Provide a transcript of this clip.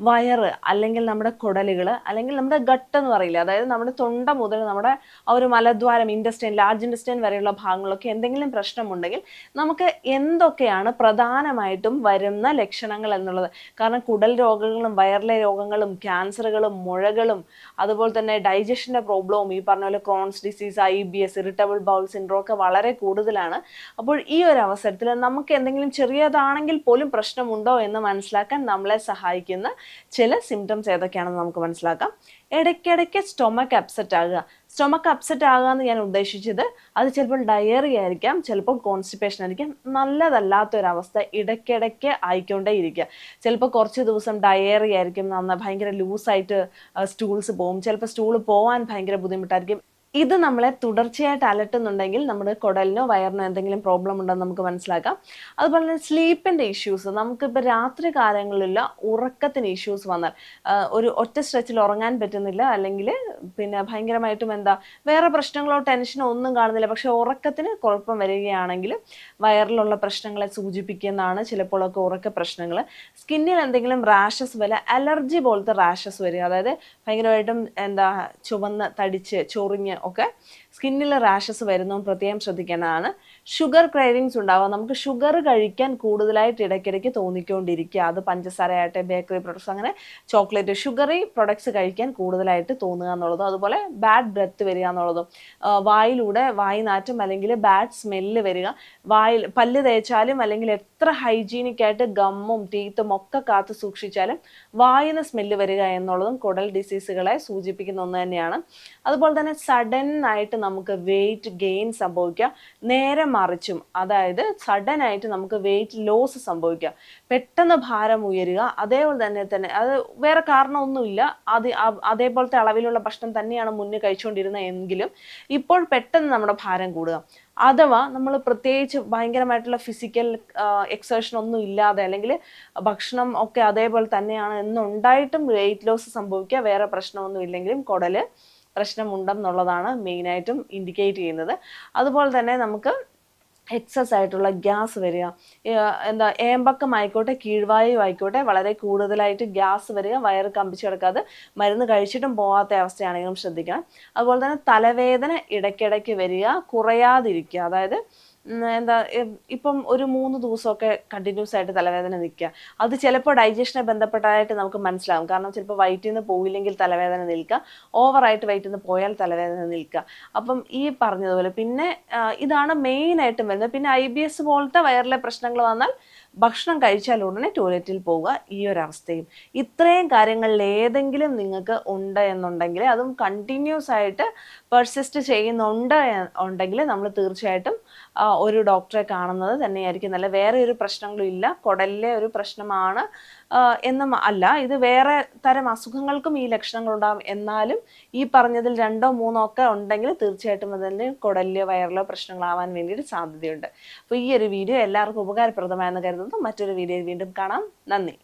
വയറ് അല്ലെങ്കിൽ നമ്മുടെ കുടലുകൾ അല്ലെങ്കിൽ നമ്മുടെ ഗട്ട് എന്ന് പറയില്ല? അതായത് നമ്മുടെ തൊണ്ട മുതൽ നമ്മുടെ ആ ഒരു മലദ്വാരം ഇൻഡസ്റ്റൈൻ ലാർജ് ഇൻഡസ്റ്റൈൻ വരെയുള്ള ഭാഗങ്ങളൊക്കെ എന്തെങ്കിലും പ്രശ്നമുണ്ടെങ്കിൽ നമുക്ക് എന്തൊക്കെയാണ് പ്രധാനമായിട്ടും വരുന്ന ലക്ഷണങ്ങൾ എന്നുള്ളത്? കാരണം കുടൽ രോഗങ്ങളും വയറിലെ രോഗങ്ങളും ക്യാൻസറുകളും മുഴകളും അതുപോലെ തന്നെ ഡൈജഷന്റെ പ്രോബ്ലവും ഈ പറഞ്ഞ പോലെ Crohn's disease I B S irritable bowel syndrome ഒക്കെ വളരെ കൂടുതലാണ്. അപ്പോൾ ഈ ഒരു അവസരത്തിൽ നമുക്ക് എന്തെങ്കിലും ചെറിയതാണെങ്കിൽ പോലും പ്രശ്നമുണ്ടോ എന്ന് മനസ്സിലാക്കാൻ നമ്മളെ സഹായിക്കുന്ന ചില സിംറ്റംസ് ഏതൊക്കെയാണെന്ന് നമുക്ക് മനസ്സിലാക്കാം. ഇടയ്ക്കിടയ്ക്ക് സ്റ്റൊമക്ക് അപ്സെറ്റ് ആകുക. സ്റ്റൊമക്ക് അപ്സെറ്റ് ആകുക എന്ന് ഞാൻ ഉദ്ദേശിച്ചത് അത് ചിലപ്പോൾ ഡയറി ആയിരിക്കാം ചിലപ്പോൾ കോൺസ്റ്റിപ്പേഷൻ ആയിരിക്കാം. നല്ലതല്ലാത്തൊരവസ്ഥ ഇടയ്ക്കിടയ്ക്ക് ആയിക്കൊണ്ടേ ഇരിക്കുക. ചിലപ്പോൾ കുറച്ച് ദിവസം ഡയറി ആയിരിക്കും നന്ന ഭയങ്കര ലൂസായിട്ട് സ്റ്റൂൾസ് പോകും. ചിലപ്പോൾ സ്റ്റൂൾ പോകാൻ ഭയങ്കര ബുദ്ധിമുട്ടായിരിക്കും. ഇത് നമ്മളെ തുടർച്ചയായിട്ട് അലട്ടുന്നുണ്ടെങ്കിൽ നമ്മുടെ കുടലിനോ വയറിനോ എന്തെങ്കിലും പ്രോബ്ലം ഉണ്ടെന്ന് നമുക്ക് മനസ്സിലാക്കാം. അതുപോലെ തന്നെ സ്ലീപ്പിന്റെ ഇഷ്യൂസ് നമുക്കിപ്പോൾ രാത്രി കാലങ്ങളിലുള്ള ഉറക്കത്തിന് ഇഷ്യൂസ് വന്നാൽ ഒരു ഒറ്റ സ്ട്രെച്ചിൽ ഉറങ്ങാൻ പറ്റുന്നില്ല അല്ലെങ്കിൽ പിന്നെ ഭയങ്കരമായിട്ടും എന്താ വേറെ പ്രശ്നങ്ങളോ ടെൻഷനോ ഒന്നും കാണുന്നില്ല പക്ഷെ ഉറക്കത്തിന് കുഴപ്പം വരികയാണെങ്കിൽ വയറിലുള്ള പ്രശ്നങ്ങളെ സൂചിപ്പിക്കുന്നതാണ് ചിലപ്പോഴൊക്കെ ഉറക്ക പ്രശ്നങ്ങൾ സ്കിന്നിൽ എന്തെങ്കിലും റാഷസ് വല്ല അലർജി പോലത്തെ റാഷസ് വരിക അതായത് ഭയങ്കരമായിട്ടും എന്താ ചുവന്ന് തടിച്ച് ചൊറിഞ്ഞ് ഒക്കെ സ്കിന്നിൽ റാഷസ് വരുന്നതും പ്രത്യേകം ശ്രദ്ധിക്കേണ്ടതാണ്. ഷുഗർ ക്രേവിങ്സ് ഉണ്ടാവുക നമുക്ക് ഷുഗർ കഴിക്കാൻ കൂടുതലായിട്ട് ഇടയ്ക്കിടയ്ക്ക് തോന്നിക്കൊണ്ടിരിക്കുക. അത് പഞ്ചസാരയായിട്ട് ബേക്കറി പ്രൊഡക്ട്സ് അങ്ങനെ ചോക്ലേറ്റ് ഷുഗറി പ്രൊഡക്ട്സ് കഴിക്കാൻ കൂടുതലായിട്ട് തോന്നുക എന്നുള്ളതും അതുപോലെ ബാഡ് ബ്രെത്ത് വരിക എന്നുള്ളതും വായിലൂടെ വായി നാറ്റം അല്ലെങ്കിൽ ബാഡ് സ്മെല്ല് വരിക വായിൽ പല്ല് തേച്ചാലും അല്ലെങ്കിൽ എത്ര ഹൈജീനിക് ആയിട്ട് ഗമ്മും ടീത്തും ഒക്കെ കാത്തു സൂക്ഷിച്ചാലും വായിന് സ്മെല്ല് വരിക എന്നുള്ളതും കുടൽ ഡിസീസുകളെ സൂചിപ്പിക്കുന്ന ഒന്ന് തന്നെയാണ്. അതുപോലെ തന്നെ സഡൻ ആയിട്ട് നമുക്ക് വെയിറ്റ് ഗെയിൻ സംഭവിക്കുക നേരെ മറിച്ചും അതായത് സഡൻ ആയിട്ട് നമുക്ക് വെയിറ്റ് ലോസ് സംഭവിക്കുക പെട്ടെന്ന് ഭാരം ഉയരുക അതേപോലെ തന്നെ തന്നെ അത് വേറെ കാരണമൊന്നുമില്ല. അത് അതേപോലത്തെ അളവിലുള്ള ഭക്ഷണം തന്നെയാണ് മുന്നേ കഴിച്ചുകൊണ്ടിരുന്നത് എങ്കിലും ഇപ്പോൾ പെട്ടെന്ന് നമ്മുടെ ഭാരം കൂടുക. അഥവാ നമ്മൾ പ്രത്യേകിച്ച് ഭയങ്കരമായിട്ടുള്ള ഫിസിക്കൽ എക്സേഷൻ ഒന്നും ഇല്ലാതെ അല്ലെങ്കിൽ ഭക്ഷണം ഒക്കെ അതേപോലെ തന്നെയാണ് എന്നുണ്ടായിട്ടും വെയിറ്റ് ലോസ് സംഭവിക്കുക വേറെ പ്രശ്നമൊന്നും ഇല്ലെങ്കിലും കുടൽ. പ്രശ്നമുണ്ടെന്നുള്ളതാണ് മെയിനായിട്ടും ഇൻഡിക്കേറ്റ് ചെയ്യുന്നത്. അതുപോലെ തന്നെ നമുക്ക് എക്സസ് ആയിട്ടുള്ള ഗ്യാസ് വരിക എന്താ ഏമ്പക്കം ആയിക്കോട്ടെ കീഴ്വായു ആയിക്കോട്ടെ വളരെ കൂടുതലായിട്ട് ഗ്യാസ് വരിക വയറ് കമ്പിച്ച് കിടക്കാതെ മരുന്ന് കഴിച്ചിട്ടും പോകാത്ത അവസ്ഥയാണെങ്കിലും ശ്രദ്ധിക്കണം. അതുപോലെ തന്നെ തലവേദന ഇടയ്ക്കിടയ്ക്ക് വരിക കുറയാതിരിക്കുക. അതായത് എന്താ ഇപ്പം ഒരു മൂന്ന് ദിവസമൊക്കെ കണ്ടിന്യൂസ് ആയിട്ട് തലവേദന നിൽക്കുക. അത് ചിലപ്പോൾ ഡൈജഷനെ ബന്ധപ്പെട്ടായിട്ട് നമുക്ക് മനസ്സിലാവും. കാരണം ചിലപ്പോൾ വയറ്റിൽ നിന്ന് പോയില്ലെങ്കിൽ തലവേദന നിൽക്കുക. ഓവറായിട്ട് വയറ്റിൽ നിന്ന് പോയാൽ തലവേദന നിൽക്കുക. അപ്പം ഈ പറഞ്ഞതുപോലെ പിന്നെ ഇതാണ് മെയിൻ ആയിട്ടും വരുന്നത്. പിന്നെ ഐ ബി എസ് പോലത്തെ വയറിലെ പ്രശ്നങ്ങൾ വന്നാൽ ഭക്ഷണം കഴിച്ചാൽ ഉടനെ ടോയ്ലറ്റിൽ പോവുക ഈ ഒരു അവസ്ഥയും. ഇത്രയും കാര്യങ്ങളിൽ ഏതെങ്കിലും നിങ്ങൾക്ക് ഉണ്ട് എന്നുണ്ടെങ്കിൽ അതും കണ്ടിന്യൂസ് ആയിട്ട് പെർസിസ്റ്റ് ചെയ്യുന്നുണ്ട് ഉണ്ടെങ്കിൽ നമ്മൾ തീർച്ചയായിട്ടും ഒരു ഡോക്ടറെ കാണുന്നത് തന്നെയായിരിക്കും. നല്ല വേറെ ഒരു പ്രശ്നങ്ങളും ഇല്ല. കുടലിലെ ഒരു പ്രശ്നമാണ്. എന്നും അല്ല ഇത് വേറെ തരം അസുഖങ്ങൾക്കും ഈ ലക്ഷണങ്ങൾ ഉണ്ടാകും എന്നാലും ഈ പറഞ്ഞതിൽ രണ്ടോ മൂന്നോ ഒക്കെ ഉണ്ടെങ്കിൽ തീർച്ചയായിട്ടും അതിന് കുടലിലോ വയറിലോ പ്രശ്നങ്ങളാവാൻ വേണ്ടിയിട്ട് സാധ്യതയുണ്ട്. അപ്പോൾ ഈ ഒരു വീഡിയോ എല്ലാവർക്കും ഉപകാരപ്രദമായെന്ന് കരുതുന്നു. മറ്റൊരു വീഡിയോയിൽ വീണ്ടും കാണാം. നന്ദി.